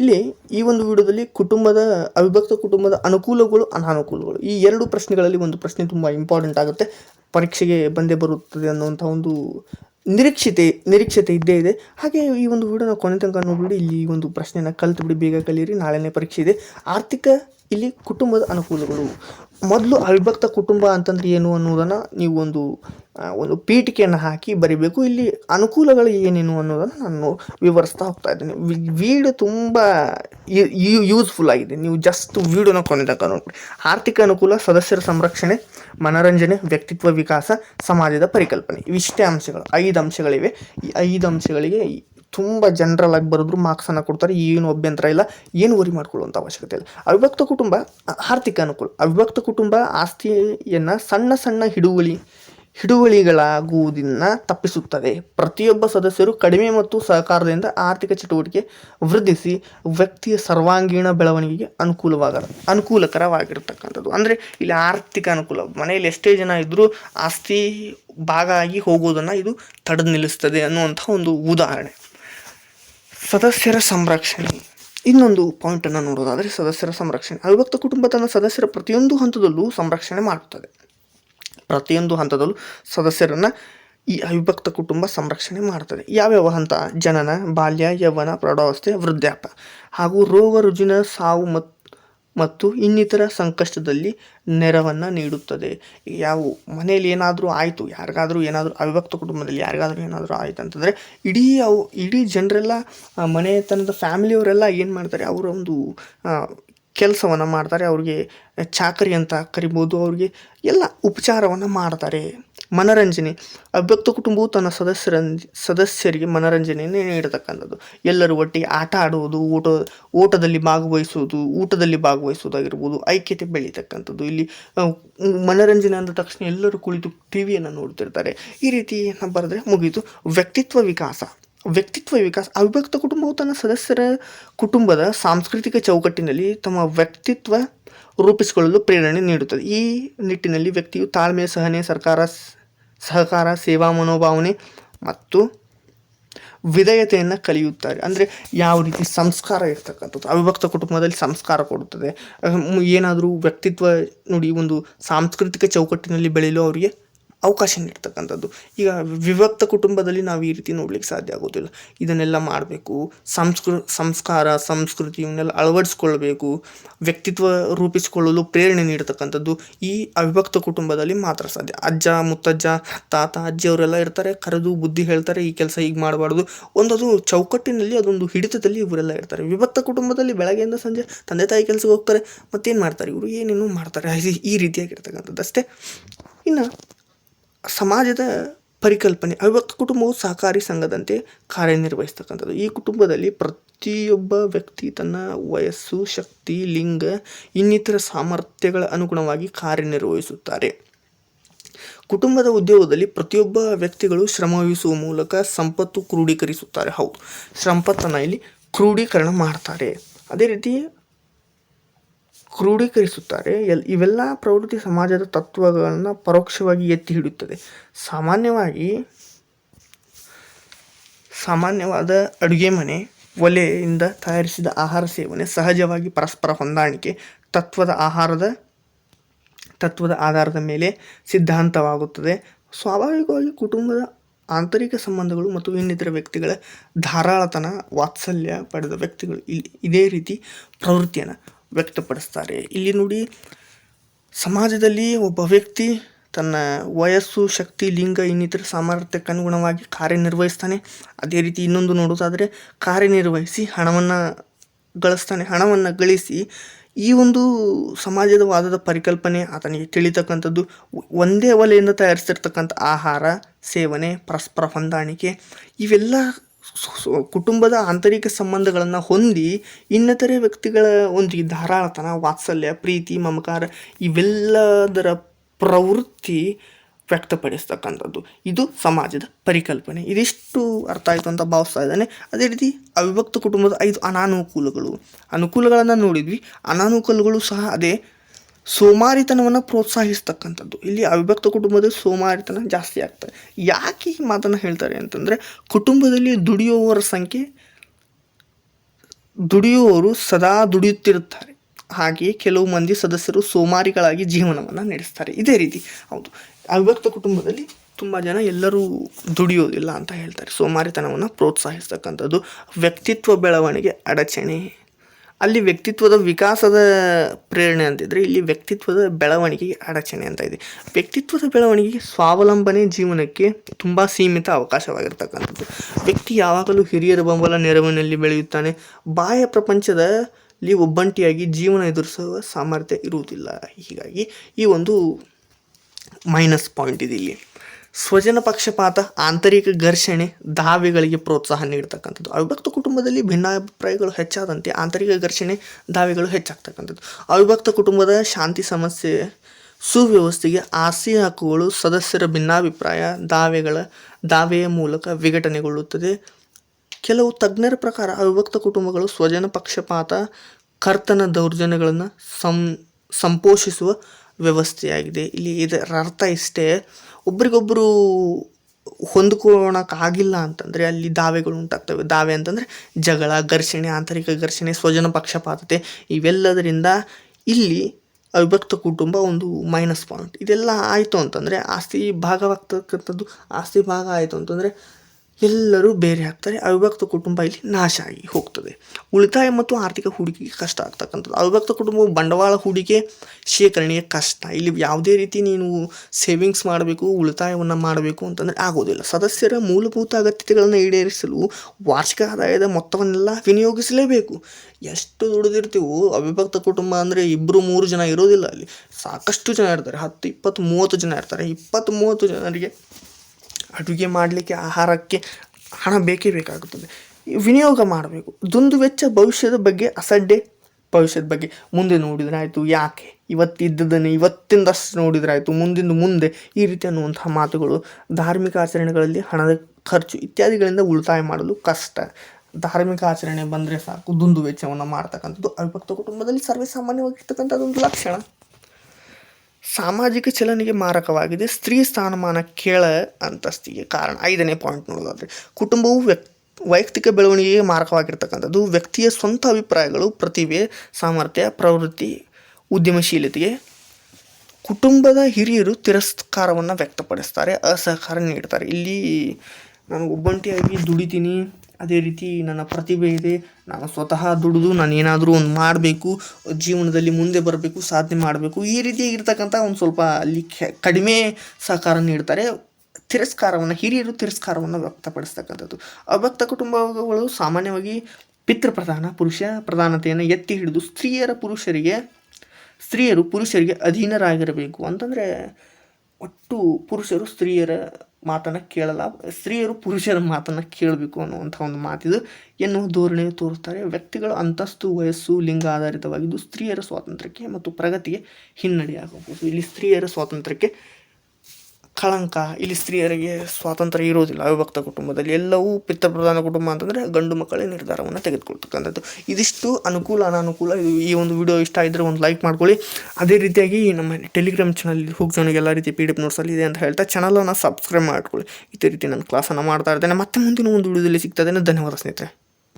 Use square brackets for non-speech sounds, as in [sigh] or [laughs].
ಇಲ್ಲಿ ಈ ಒಂದು ವಿಡಿಯೋದಲ್ಲಿ ಕುಟುಂಬದ ಅವಿಭಕ್ತ ಕುಟುಂಬದ ಅನುಕೂಲಗಳು, ಅನಾನುಕೂಲಗಳು ಈ ಎರಡು ಪ್ರಶ್ನೆಗಳಲ್ಲಿ ಒಂದು ಪ್ರಶ್ನೆ ತುಂಬ ಇಂಪಾರ್ಟೆಂಟ್ ಆಗುತ್ತೆ. ಪರೀಕ್ಷೆಗೆ ಬಂದೇ ಬರುತ್ತದೆ ಅನ್ನುವಂಥ ಒಂದು ನಿರೀಕ್ಷತೆ ನಿರೀಕ್ಷತೆ ಇದ್ದೇ ಇದೆ. ಹಾಗೆ ಈ ಒಂದು ವಿಡಿಯೋನ ಕೊನೆ ತನಕ ನೋಡಿಬಿಡಿ, ಇಲ್ಲಿ ಈ ಒಂದು ಪ್ರಶ್ನೆನ ಕಲ್ತು ಬಿಡಿ ಬೇಗ ಕಲಿಯಿರಿ. ನಾಳೆನೇ ಪರೀಕ್ಷೆ ಇದೆ. ಆರ್ಥಿಕ ಇಲ್ಲಿ ಕುಟುಂಬದ ಅನುಕೂಲಗಳು. ಮೊದಲು ಅವಿಭಕ್ತ ಕುಟುಂಬ ಅಂತಂದ್ರೆ ಏನು ಅನ್ನೋದನ್ನು ನೀವು ಒಂದು ಒಂದು ಪೀಠಿಕೆಯನ್ನು ಹಾಕಿ ಬರಿಬೇಕು. ಇಲ್ಲಿ ಅನುಕೂಲಗಳು ಏನೇನು ಅನ್ನೋದನ್ನು ನಾನು ವಿವರಿಸ್ತಾ ಹೋಗ್ತಾ ಇದ್ದೀನಿ. ವಿಡಿಯೋ ತುಂಬ ಯೂಸ್ಫುಲ್ ಆಗಿದೆ. ನೀವು ಜಸ್ಟ್ ವಿಡಿಯೋನ ಕೊನೆ ತನಕ ನೋಡ್ಬಿಡಿ. ಆರ್ಥಿಕ ಅನುಕೂಲ, ಸದಸ್ಯರ ಸಂರಕ್ಷಣೆ, ಮನರಂಜನೆ, ವ್ಯಕ್ತಿತ್ವ ವಿಕಾಸ, ಸಮಾಜದ ಪರಿಕಲ್ಪನೆ. ಇವಿಷ್ಟೇ ಅಂಶಗಳು. ಐದು ಅಂಶಗಳಿವೆ. ಈ ಐದು ಅಂಶಗಳಿಗೆ ತುಂಬ ಜನರಲ್ ಆಗಿ ಬರೆದ್ರು ಮಾರ್ಕ್ಸನ್ನು ಕೊಡ್ತಾರೆ, ಏನು ಅಭ್ಯಂತರ ಇಲ್ಲ, ಏನು ವರಿ ಮಾಡ್ಕೊಳ್ಳುವಂಥ ಅವಶ್ಯಕತೆ ಇಲ್ಲ. ಅವಿಭಕ್ತ ಕುಟುಂಬ ಆರ್ಥಿಕ ಅನುಕೂಲ. ಅವಿಭಕ್ತ ಕುಟುಂಬ ಆಸ್ತಿಯನ್ನು ಸಣ್ಣ ಸಣ್ಣ ಹಿಡುವಳಿ, ಹಿಡುವಳಿಗಳಾಗುವುದನ್ನು ತಪ್ಪಿಸುತ್ತದೆ. ಪ್ರತಿಯೊಬ್ಬ ಸದಸ್ಯರು ಕಡಿಮೆ ಮತ್ತು ಸಹಕಾರದಿಂದ ಆರ್ಥಿಕ ಚಟುವಟಿಕೆ ವೃದ್ಧಿಸಿ ವ್ಯಕ್ತಿಯ ಸರ್ವಾಂಗೀಣ ಬೆಳವಣಿಗೆಗೆ ಅನುಕೂಲವಾಗ ಅನುಕೂಲಕರವಾಗಿರ್ತಕ್ಕಂಥದ್ದು. ಅಂದರೆ ಇಲ್ಲಿ ಆರ್ಥಿಕ ಅನುಕೂಲ, ಮನೆಯಲ್ಲಿ ಎಷ್ಟೇ ಜನ ಇದ್ದರೂ ಆಸ್ತಿ ಭಾಗ ಆಗಿ ಹೋಗೋದನ್ನು ಇದು ತಡೆದು ನಿಲ್ಲಿಸ್ತದೆ ಅನ್ನುವಂಥ ಒಂದು ಉದಾಹರಣೆ. ಸದಸ್ಯರ ಸಂರಕ್ಷಣೆ. ಇನ್ನೊಂದು ಪಾಯಿಂಟನ್ನು ನೋಡೋದಾದರೆ ಸದಸ್ಯರ ಸಂರಕ್ಷಣೆ. ಅವಿಭಕ್ತ ಕುಟುಂಬ ತನ್ನ ಸದಸ್ಯರ ಪ್ರತಿಯೊಂದು ಹಂತದಲ್ಲೂ ಸಂರಕ್ಷಣೆ ಮಾಡುತ್ತದೆ ಪ್ರತಿಯೊಂದು ಹಂತದಲ್ಲೂ ಸದಸ್ಯರನ್ನು ಈ ಅವಿಭಕ್ತ ಕುಟುಂಬ ಸಂರಕ್ಷಣೆ ಮಾಡ್ತದೆ. ಯಾವ್ಯಾವ ಹಂತ? ಜನನ, ಬಾಲ್ಯ, ಯೌವನ, ಪ್ರೌಢಾವಸ್ಥೆ ವೃದ್ಧಾಪ ಹಾಗೂ ರೋಗ, ರುಜಿನ, ಸಾವು ಮತ್ತು ಮತ್ತು ಇನ್ನಿತರ ಸಂಕಷ್ಟದಲ್ಲಿ ನೆರವನ್ನು ನೀಡುತ್ತದೆ. ಯಾವ, ಮನೆಯಲ್ಲಿ ಏನಾದರೂ ಆಯಿತು, ಯಾರಿಗಾದರೂ ಏನಾದರೂ ಅವಿಭಕ್ತ ಕುಟುಂಬದಲ್ಲಿ ಯಾರಿಗಾದರೂ ಏನಾದರೂ ಆಯಿತು ಅಂತಂದರೆ, ಇಡೀ ಅವು, ಇಡೀ ಜನರೆಲ್ಲ ಮನೆತನದ ಫ್ಯಾಮಿಲಿಯವರೆಲ್ಲ ಏನು ಮಾಡ್ತಾರೆ ಅವರ ಒಂದು ಕೆಲಸವನ್ನು ಮಾಡ್ತಾರೆ, ಅವ್ರಿಗೆ ಚಾಕರಿ ಅಂತ ಕರಿಬೋದು, ಅವ್ರಿಗೆ ಎಲ್ಲ ಉಪಚಾರವನ್ನು ಮಾಡ್ತಾರೆ. ಮನರಂಜನೆ. ಅವ್ಯಕ್ತ ಕುಟುಂಬವು ತನ್ನ ಸದಸ್ಯರ ಸದಸ್ಯರಿಗೆ ಮನರಂಜನೆಯನ್ನು ನೀಡತಕ್ಕಂಥದ್ದು. ಎಲ್ಲರೂ ಒಟ್ಟಿಗೆ ಆಟ ಆಡುವುದು, ಊಟ ಓಟದಲ್ಲಿ ಭಾಗವಹಿಸುವುದು, ಊಟದಲ್ಲಿ ಭಾಗವಹಿಸುವುದಾಗಿರ್ಬೋದು, ಐಕ್ಯತೆ ಬೆಳೀತಕ್ಕಂಥದ್ದು. ಇಲ್ಲಿ ಮನರಂಜನೆ ಅಂದ ತಕ್ಷಣ ಎಲ್ಲರೂ ಕುಳಿತು ಟಿ ವಿಯನ್ನು ನೋಡ್ತಿರ್ತಾರೆ ಈ ರೀತಿ ಬರೆದ್ರೆ ಮುಗಿಯಿತು ವ್ಯಕ್ತಿತ್ವ ವಿಕಾಸ. ವ್ಯಕ್ತಿತ್ವ ವಿಕಾಸ. ಅವಿಭಕ್ತ ಕುಟುಂಬವು ತನ್ನ ಸದಸ್ಯರ ಕುಟುಂಬದ ಸಾಂಸ್ಕೃತಿಕ ಚೌಕಟ್ಟಿನಲ್ಲಿ ತಮ್ಮ ವ್ಯಕ್ತಿತ್ವ ರೂಪಿಸಿಕೊಳ್ಳಲು ಪ್ರೇರಣೆ ನೀಡುತ್ತದೆ. ಈ ನಿಟ್ಟಿನಲ್ಲಿ ವ್ಯಕ್ತಿಯು ತಾಳ್ಮೆ ಸಹನೆ, ಸರ್ಕಾರ ಸಹಕಾರ, ಸೇವಾ ಮನೋಭಾವನೆ ಮತ್ತು ವಿಧೇಯತೆಯನ್ನು ಕಲಿಯುತ್ತಾರೆ. ಅಂದರೆ ಯಾವ ರೀತಿ ಸಂಸ್ಕಾರ ಇರ್ತಕ್ಕಂಥದ್ದು. ಅವಿಭಕ್ತ ಕುಟುಂಬದಲ್ಲಿ ಸಂಸ್ಕಾರ ಕೊಡುತ್ತದೆ. ಏನಾದರೂ ವ್ಯಕ್ತಿತ್ವ ನೋಡಿ ಒಂದು ಸಾಂಸ್ಕೃತಿಕ ಚೌಕಟ್ಟಿನಲ್ಲಿ ಬೆಳೆಯಲು ಅವರಿಗೆ ಅವಕಾಶ ನೀಡ್ತಕ್ಕಂಥದ್ದು. ಈಗ ವಿಭಕ್ತ ಕುಟುಂಬದಲ್ಲಿ ನಾವು ಈ ರೀತಿ ನೋಡ್ಲಿಕ್ಕೆ ಸಾಧ್ಯ ಆಗೋದಿಲ್ಲ. ಇದನ್ನೆಲ್ಲ ಮಾಡಬೇಕು. ಸಂಸ್ಕೃ, ಸಂಸ್ಕಾರ, ಸಂಸ್ಕೃತಿ ಇವನ್ನೆಲ್ಲ ಅಳವಡಿಸ್ಕೊಳ್ಬೇಕು. ವ್ಯಕ್ತಿತ್ವ ರೂಪಿಸಿಕೊಳ್ಳಲು ಪ್ರೇರಣೆ ನೀಡ್ತಕ್ಕಂಥದ್ದು ಈ ಅವಿಭಕ್ತ ಕುಟುಂಬದಲ್ಲಿ ಮಾತ್ರ ಸಾಧ್ಯ. ಅಜ್ಜ, ಮುತ್ತಜ್ಜ, ತಾತ, ಅಜ್ಜಿ ಅವರೆಲ್ಲ ಇರ್ತಾರೆ. ಕರೆದು ಬುದ್ಧಿ ಹೇಳ್ತಾರೆ. ಈ ಕೆಲಸ ಹೀಗೆ ಮಾಡಬಾರ್ದು. ಒಂದದು ಚೌಕಟ್ಟಿನಲ್ಲಿ, ಅದೊಂದು ಹಿಡಿತದಲ್ಲಿ ಇವರೆಲ್ಲ ಇರ್ತಾರೆ. ವಿಭಕ್ತ ಕುಟುಂಬದಲ್ಲಿ ಬೆಳಗ್ಗೆಯಿಂದ ಸಂಜೆ ತಂದೆ ತಾಯಿ ಕೆಲಸಕ್ಕೆ ಹೋಗ್ತಾರೆ. ಮತ್ತೇನು ಮಾಡ್ತಾರೆ ಇವರು? ಏನೇನು ಮಾಡ್ತಾರೆ. [laughs] ಈ ರೀತಿಯಾಗಿರ್ತಕ್ಕಂಥದ್ದು ಅಷ್ಟೇ. ಇನ್ನು ಸಮಾಜದ ಪರಿಕಲ್ಪನೆ, ಅವಿಭಕ್ತ ಕುಟುಂಬವು ಸಹಕಾರಿ ಸಂಘದಂತೆ ಕಾರ್ಯನಿರ್ವಹಿಸ್ತಕ್ಕಂಥದ್ದು. ಈ ಕುಟುಂಬದಲ್ಲಿ ಪ್ರತಿಯೊಬ್ಬ ವ್ಯಕ್ತಿ ತನ್ನ ವಯಸ್ಸು, ಶಕ್ತಿ, ಲಿಂಗ, ಇನ್ನಿತರ ಸಾಮರ್ಥ್ಯಗಳ ಅನುಗುಣವಾಗಿ ಕಾರ್ಯನಿರ್ವಹಿಸುತ್ತಾರೆ. ಕುಟುಂಬದ ಉದ್ಯೋಗದಲ್ಲಿ ಪ್ರತಿಯೊಬ್ಬ ವ್ಯಕ್ತಿಗಳು ಶ್ರಮವಹಿಸುವ ಮೂಲಕ ಸಂಪತ್ತು ಕ್ರೋಢೀಕರಿಸುತ್ತಾರೆ. ಹೌದು, ಸಂಪತ್ತನ್ನು ಇಲ್ಲಿ ಕ್ರೋಢೀಕರಣ ಮಾಡ್ತಾರೆ. ಅದೇ ರೀತಿ ಕ್ರೋಢೀಕರಿಸುತ್ತಾರೆ ಎಲ್ ಇವೆಲ್ಲ ಪ್ರವೃತ್ತಿ ಸಮಾಜದ ತತ್ವಗಳನ್ನು ಪರೋಕ್ಷವಾಗಿ ಎತ್ತಿ ಹಿಡಿಯುತ್ತದೆ. ಸಾಮಾನ್ಯವಾಗಿ ಸಾಮಾನ್ಯವಾದ ಅಡುಗೆ ಮನೆ, ಒಲೆಯಿಂದ ತಯಾರಿಸಿದ ಆಹಾರ ಸೇವನೆ, ಸಹಜವಾಗಿ ಪರಸ್ಪರ ಹೊಂದಾಣಿಕೆ, ತತ್ವದ ಆಹಾರದ, ತತ್ವದ ಆಧಾರದ ಮೇಲೆ ಸಿದ್ಧಾಂತವಾಗುತ್ತದೆ. ಸ್ವಾಭಾವಿಕವಾಗಿ ಕುಟುಂಬದ ಆಂತರಿಕ ಸಂಬಂಧಗಳು ಮತ್ತು ಇನ್ನಿತರ ವ್ಯಕ್ತಿಗಳ ಧಾರಾಳತನ, ವಾತ್ಸಲ್ಯ ಪಡೆದ ವ್ಯಕ್ತಿಗಳು ಇಲ್ಲಿ ಇದೇ ರೀತಿ ಪ್ರವೃತ್ತಿಯನ್ನು ವ್ಯಕ್ತಪಡಿಸ್ತಾರೆ. ಇಲ್ಲಿ ನೋಡಿ, ಸಮಾಜದಲ್ಲಿ ಒಬ್ಬ ವ್ಯಕ್ತಿ ತನ್ನ ವಯಸ್ಸು, ಶಕ್ತಿ, ಲಿಂಗ, ಇನ್ನಿತರ ಸಾಮರ್ಥ್ಯಕ್ಕೆ ಅನುಗುಣವಾಗಿ ಕಾರ್ಯನಿರ್ವಹಿಸ್ತಾನೆ. ಅದೇ ರೀತಿ ಇನ್ನೊಂದು ನೋಡೋದಾದರೆ ಕಾರ್ಯನಿರ್ವಹಿಸಿ ಹಣವನ್ನು ಗಳಿಸ್ತಾನೆ. ಹಣವನ್ನು ಗಳಿಸಿ ಈ ಒಂದು ಸಮಾಜದ ವಾದದ ಪರಿಕಲ್ಪನೆ ಆತನಿಗೆ ತಿಳಿತಕ್ಕಂಥದ್ದು. ಒಂದೇ ಒಲೆಯಿಂದ ತಯಾರಿಸಿರ್ತಕ್ಕಂಥ ಆಹಾರ, ಸೇವನೆ, ಪರಸ್ಪರ ಹೊಂದಾಣಿಕೆ, ಇವೆಲ್ಲ ಕುಟುಂಬದ ಆಂತರಿಕ ಸಂಬಂಧಗಳನ್ನು ಹೊಂದಿ ಇನ್ನಿತರೆ ವ್ಯಕ್ತಿಗಳ ಒಂದು ಧಾರಾಳತನ, ವಾತ್ಸಲ್ಯ, ಪ್ರೀತಿ, ಮಮಕಾರ ಇವೆಲ್ಲದರ ಪ್ರವೃತ್ತಿ ವ್ಯಕ್ತಪಡಿಸ್ತಕ್ಕಂಥದ್ದು. ಇದು ಸಮಾಜದ ಪರಿಕಲ್ಪನೆ. ಇದಿಷ್ಟು ಅರ್ಥ ಆಯಿತು ಅಂತ ಭಾವಿಸ್ತಾ ಇದ್ದಾನೆ. ಅದೇ ರೀತಿ ಅವಿಭಕ್ತ ಕುಟುಂಬದ ಐದು ಅನಾನುಕೂಲಗಳು. ಅನುಕೂಲಗಳನ್ನು ನೋಡಿದ್ವಿ. ಅನಾನುಕೂಲಗಳು ಸಹ ಅದೇ ಸೋಮಾರಿತನವನ್ನು ಪ್ರೋತ್ಸಾಹಿಸ್ತಕ್ಕಂಥದ್ದು. ಇಲ್ಲಿ ಅವಿಭಕ್ತ ಕುಟುಂಬದಲ್ಲಿ ಸೋಮಾರಿತನ ಜಾಸ್ತಿ ಆಗ್ತದೆ. ಯಾಕೆ ಈ ಮಾತನ್ನು ಹೇಳ್ತಾರೆ ಅಂತಂದರೆ, ಕುಟುಂಬದಲ್ಲಿ ದುಡಿಯುವವರ ಸಂಖ್ಯೆ ದುಡಿಯುವವರು ಸದಾ ದುಡಿಯುತ್ತಿರುತ್ತಾರೆ. ಹಾಗೆಯೇ ಕೆಲವು ಮಂದಿ ಸದಸ್ಯರು ಸೋಮಾರಿಗಳಾಗಿ ಜೀವನವನ್ನು ನಡೆಸ್ತಾರೆ. ಇದೇ ರೀತಿ. ಹೌದು. ಅವಿಭಕ್ತ ಕುಟುಂಬದಲ್ಲಿ ತುಂಬ ಜನ ಎಲ್ಲರೂ ದುಡಿಯೋದಿಲ್ಲ ಅಂತ ಹೇಳ್ತಾರೆ. ಸೋಮಾರಿತನವನ್ನು ಪ್ರೋತ್ಸಾಹಿಸ್ತಕ್ಕಂಥದ್ದು ವ್ಯಕ್ತಿತ್ವ ಬೆಳವಣಿಗೆ ಅಡಚಣೆ ಅಲ್ಲಿ ವ್ಯಕ್ತಿತ್ವದ ವಿಕಾಸದ ಪ್ರೇರಣೆ ಅಂತಿದ್ರೆ ಇಲ್ಲಿ ವ್ಯಕ್ತಿತ್ವದ ಬೆಳವಣಿಗೆಗೆ ಅಡಚಣೆ ಅಂತ ಇದೆ. ವ್ಯಕ್ತಿತ್ವದ ಬೆಳವಣಿಗೆಗೆ ಸ್ವಾವಲಂಬನೆ ಜೀವನಕ್ಕೆ ತುಂಬ ಸೀಮಿತ ಅವಕಾಶವಾಗಿರ್ತಕ್ಕಂಥದ್ದು. ವ್ಯಕ್ತಿ ಯಾವಾಗಲೂ ಹಿರಿಯರ ಬೆಂಬಲ ನೆರವಿನಲ್ಲಿ ಬೆಳೆಯುತ್ತಾನೆ. ಬಾಹ್ಯ ಪ್ರಪಂಚದಲ್ಲಿ ಒಬ್ಬಂಟಿಯಾಗಿ ಜೀವನ ಎದುರಿಸುವ ಸಾಮರ್ಥ್ಯ ಇರುವುದಿಲ್ಲ. ಹೀಗಾಗಿ ಈ ಒಂದು ಮೈನಸ್ ಪಾಯಿಂಟ್ ಇದೆ ಇಲ್ಲಿ. ಸ್ವಜನ ಪಕ್ಷಪಾತ, ಆಂತರಿಕ ಘರ್ಷಣೆ, ದಾವೆಗಳಿಗೆ ಪ್ರೋತ್ಸಾಹ ನೀಡ್ತಕ್ಕಂಥದ್ದು. ಅವಿಭಕ್ತ ಕುಟುಂಬದಲ್ಲಿ ಭಿನ್ನಾಭಿಪ್ರಾಯಗಳು ಹೆಚ್ಚಾದಂತೆ ಆಂತರಿಕ ಘರ್ಷಣೆ, ದಾವೆಗಳು ಹೆಚ್ಚಾಗ್ತಕ್ಕಂಥದ್ದು. ಅವಿಭಕ್ತ ಕುಟುಂಬದ ಶಾಂತಿ ಸಮಸ್ಯೆ, ಸುವ್ಯವಸ್ಥೆಗೆ ಆಸೆ ಹಕ್ಕುಗಳು, ಸದಸ್ಯರ ಭಿನ್ನಾಭಿಪ್ರಾಯ, ದಾವೆಗಳ, ದಾವೆಯ ಮೂಲಕ ವಿಘಟನೆಗೊಳ್ಳುತ್ತದೆ. ಕೆಲವು ತಜ್ಞರ ಪ್ರಕಾರ ಅವಿಭಕ್ತ ಕುಟುಂಬಗಳು ಸ್ವಜನ ಪಕ್ಷಪಾತ, ಕರ್ತನ ದೌರ್ಜನ್ಯಗಳನ್ನು ಸಂ, ಸಂಪೋಷಿಸುವ ವ್ಯವಸ್ಥೆಯಾಗಿದೆ ಇಲ್ಲಿ ಇದರ ಅರ್ಥ ಇಷ್ಟೇ. ಒಬ್ರಿಗೊಬ್ಬರು ಹೊಂದ್ಕೊಳಕ್ಕಾಗಿಲ್ಲ ಅಂತಂದರೆ ಅಲ್ಲಿ ದಾವೆಗಳು ಉಂಟಾಗ್ತವೆ. ದಾವೆ ಅಂತಂದರೆ ಜಗಳ, ಘರ್ಷಣೆ, ಆಂತರಿಕ ಘರ್ಷಣೆ, ಸ್ವಜನ ಪಕ್ಷಪಾತತೆ ಇವೆಲ್ಲದರಿಂದ ಇಲ್ಲಿ ಅವಿಭಕ್ತ ಕುಟುಂಬ ಒಂದು ಮೈನಸ್ ಪಾಯಿಂಟ್ ಇದೆಲ್ಲ ಆಯಿತು ಅಂತಂದರೆ ಆಸ್ತಿ ಭಾಗವಾಗ್ತಕ್ಕಂಥದ್ದು, ಆಸ್ತಿ ಭಾಗ ಆಯಿತು ಅಂತಂದರೆ ಎಲ್ಲರೂ ಬೇರೆ ಆಗ್ತಾರೆ. ಅವಿಭಕ್ತ ಕುಟುಂಬ ಇಲ್ಲಿ ನಾಶ ಆಗಿ ಹೋಗ್ತದೆ. ಉಳಿತಾಯ ಮತ್ತು ಆರ್ಥಿಕ ಹೂಡಿಕೆಗೆ ಕಷ್ಟ ಆಗ್ತಕ್ಕಂಥದ್ದು. ಅವಿಭಕ್ತ ಕುಟುಂಬವು ಬಂಡವಾಳ ಹೂಡಿಕೆ ಶೇಖರಣೆಯ ಕಷ್ಟ. ಇಲ್ಲಿ ಯಾವುದೇ ರೀತಿ ನೀನು ಸೇವಿಂಗ್ಸ್ ಮಾಡಬೇಕು, ಉಳಿತಾಯವನ್ನು ಮಾಡಬೇಕು ಅಂತಂದರೆ ಆಗೋದಿಲ್ಲ. ಸದಸ್ಯರ ಮೂಲಭೂತ ಅಗತ್ಯತೆಗಳನ್ನು ಈಡೇರಿಸಲು ವಾರ್ಷಿಕ ಆದಾಯದ ಮೊತ್ತವನ್ನೆಲ್ಲ ವಿನಿಯೋಗಿಸಲೇಬೇಕು. ಎಷ್ಟು ದುಡಿದಿರ್ತೀವೋ ಅವಿಭಕ್ತ ಕುಟುಂಬ ಅಂದರೆ ಇಬ್ಬರು ಮೂರು ಜನ ಇರೋದಿಲ್ಲ ಅಲ್ಲಿ. ಸಾಕಷ್ಟು ಜನ ಇರ್ತಾರೆ. ಹತ್ತು, ಇಪ್ಪತ್ತು, ಮೂವತ್ತು ಜನ ಇರ್ತಾರೆ. ಇಪ್ಪತ್ತು, ಮೂವತ್ತು ಜನರಿಗೆ ಅಡುಗೆ ಮಾಡಲಿಕ್ಕೆ ಆಹಾರಕ್ಕೆ ಹಣ ಬೇಕೇ ಬೇಕಾಗುತ್ತದೆ. ವಿನಿಯೋಗ ಮಾಡಬೇಕು. ದುಂದು ವೆಚ್ಚ ಭವಿಷ್ಯದ ಬಗ್ಗೆ ಅಸಡ್ಡೆ ಭವಿಷ್ಯದ ಬಗ್ಗೆ. ಮುಂದೆ ನೋಡಿದರೆ ಆಯಿತು ಯಾಕೆ? ಇವತ್ತಿದ್ದದನ್ನು ಇವತ್ತಿಂದಷ್ಟು ನೋಡಿದರೆ ಆಯಿತು ಮುಂದಿಂದು ಮುಂದೆ ಈ ರೀತಿ ಅನ್ನುವಂತಹ ಮಾತುಗಳು ಧಾರ್ಮಿಕ ಆಚರಣೆಗಳಲ್ಲಿ ಹಣದ ಖರ್ಚು ಇತ್ಯಾದಿಗಳಿಂದ ಉಳಿತಾಯ ಮಾಡಲು ಕಷ್ಟ. ಧಾರ್ಮಿಕ ಆಚರಣೆ ಬಂದರೆ ಸಾಕು. ದುಂದು ವೆಚ್ಚವನ್ನು ಮಾಡ್ತಕ್ಕಂಥದ್ದು ಅವಿಭಕ್ತ ಕುಟುಂಬದಲ್ಲಿ ಸರ್ವೇ ಸಾಮಾನ್ಯವಾಗಿರ್ತಕ್ಕಂಥದ್ದೊಂದು ಲಕ್ಷಣ. ಸಾಮಾಜಿಕ ಚಲನೆಗೆ ಮಾರಕವಾಗಿದೆ. ಸ್ತ್ರೀ ಸ್ಥಾನಮಾನ ಕೇಳ ಅಂತಸ್ತಿಗೆ ಕಾರಣ. ಐದನೇ ಪಾಯಿಂಟ್ ನೋಡೋದಾದರೆ, ಕುಟುಂಬವು ವ್ಯಕ್, ವೈಯಕ್ತಿಕ ಬೆಳವಣಿಗೆಗೆ ಮಾರಕವಾಗಿರ್ತಕ್ಕಂಥದ್ದು. ವ್ಯಕ್ತಿಯ ಸ್ವಂತ ಅಭಿಪ್ರಾಯಗಳು, ಪ್ರತಿಭೆ, ಸಾಮರ್ಥ್ಯ, ಪ್ರವೃತ್ತಿ, ಉದ್ಯಮಶೀಲತೆಗೆ ಕುಟುಂಬದ ಹಿರಿಯರು ತಿರಸ್ಕಾರವನ್ನು ವ್ಯಕ್ತಪಡಿಸ್ತಾರೆ, ಅಸಹಕಾರ ನೀಡ್ತಾರೆ. ಇಲ್ಲಿ ನಾನು ಒಬ್ಬಂಟಿಯಾಗಿ ದುಡಿತೀನಿ ಅದೇ ರೀತಿ ನನ್ನ ಪ್ರತಿಭೆ ಇದೆ. ನಾನು ಸ್ವತಃ ದುಡಿದು ನಾನು ಏನಾದರೂ ಒಂದು ಮಾಡಬೇಕು, ಜೀವನದಲ್ಲಿ ಮುಂದೆ ಬರಬೇಕು, ಸಾಧನೆ ಮಾಡಬೇಕು, ಈ ರೀತಿಯಾಗಿರ್ತಕ್ಕಂಥ ಒಂದು ಸ್ವಲ್ಪ ಅಲ್ಲಿ ಕಡಿಮೆ ಸಹಕಾರ ನೀಡ್ತಾರೆ. ತಿರಸ್ಕಾರವನ್ನು, ಹಿರಿಯರು ತಿರಸ್ಕಾರವನ್ನು ವ್ಯಕ್ತಪಡಿಸ್ತಕ್ಕಂಥದ್ದು. ಅವ್ಯಕ್ತ ಕುಟುಂಬಗಳು ಸಾಮಾನ್ಯವಾಗಿ ಪಿತೃಪ್ರಧಾನ, ಪುರುಷ ಪ್ರಧಾನತೆಯನ್ನು ಎತ್ತಿ ಹಿಡಿದು ಸ್ತ್ರೀಯರ ಪುರುಷರಿಗೆ, ಸ್ತ್ರೀಯರು ಪುರುಷರಿಗೆ ಅಧೀನರಾಗಿರಬೇಕು ಅಂತಂದರೆ ಒಟ್ಟು ಪುರುಷರು ಸ್ತ್ರೀಯರ ಮಾತನ್ನು ಕೇಳಲ್ಲ. ಸ್ತ್ರೀಯರು ಪುರುಷರ ಮಾತನ್ನು ಕೇಳಬೇಕು ಅನ್ನುವಂಥ ಒಂದು ಮಾತಿದು ಎನ್ನುವ ಧೋರಣೆ ತೋರಿಸ್ತಾರೆ. ವ್ಯಕ್ತಿಗಳ ಅಂತಸ್ತು, ವಯಸ್ಸು, ಲಿಂಗ ಆಧಾರಿತವಾಗಿದ್ದು ಸ್ತ್ರೀಯರ ಸ್ವಾತಂತ್ರ್ಯಕ್ಕೆ ಮತ್ತು ಪ್ರಗತಿಗೆ ಹಿನ್ನಡೆಯಾಗಬಹುದು. ಇಲ್ಲಿ ಸ್ತ್ರೀಯರ ಸ್ವಾತಂತ್ರ್ಯಕ್ಕೆ ಕಳಂಕ. ಇಲ್ಲಿ ಸ್ತ್ರೀಯರಿಗೆ ಸ್ವಾತಂತ್ರ್ಯ ಇರೋದಿಲ್ಲ ಅವಿಭಕ್ತ ಕುಟುಂಬದಲ್ಲಿ ಎಲ್ಲವೂ ಪಿತೃಪ್ರಧಾನ ಕುಟುಂಬ ಅಂತಂದರೆ ಗಂಡು ಮಕ್ಕಳೇ ನಿರ್ಧಾರವನ್ನು ತೆಗೆದುಕೊಳ್ತಕ್ಕಂಥದ್ದು. ಇದಿಷ್ಟು ಅನುಕೂಲ, ಅನಾನುಕೂಲ. ಈ ಒಂದು ವಿಡಿಯೋ ಇಷ್ಟ ಇದ್ದರೆ ಒಂದು ಲೈಕ್ ಮಾಡ್ಕೊಳ್ಳಿ. ಅದೇ ರೀತಿಯಾಗಿ ನಮ್ಮ ಟೆಲಿಗ್ರಾಮ್ ಚಾನಲ್ ಹೋಗಿ ಎಲ್ಲ ರೀತಿ ಪಿ ಡಿ ಎಫ್ ನೋಟ್ಸಲ್ಲಿ ಇದೆ ಅಂತ ಹೇಳ್ತಾ ಚಾನಲನ್ನು ಸಬ್ಸ್ಕ್ರೈಬ್ ಮಾಡ್ಕೊಳ್ಳಿ. ಇದೇ ರೀತಿ ನಾನು ಕ್ಲಾಸನ್ನು ಮಾಡ್ತಾ ಇರ್ತೇನೆ. ಮತ್ತೆ ಮುಂದಿನ ಒಂದು ವಿಡಿಯೋದಲ್ಲಿ ಸಿಗ್ತದೆ. ಧನ್ಯವಾದ ಸ್ನೇಹಿತರೆ.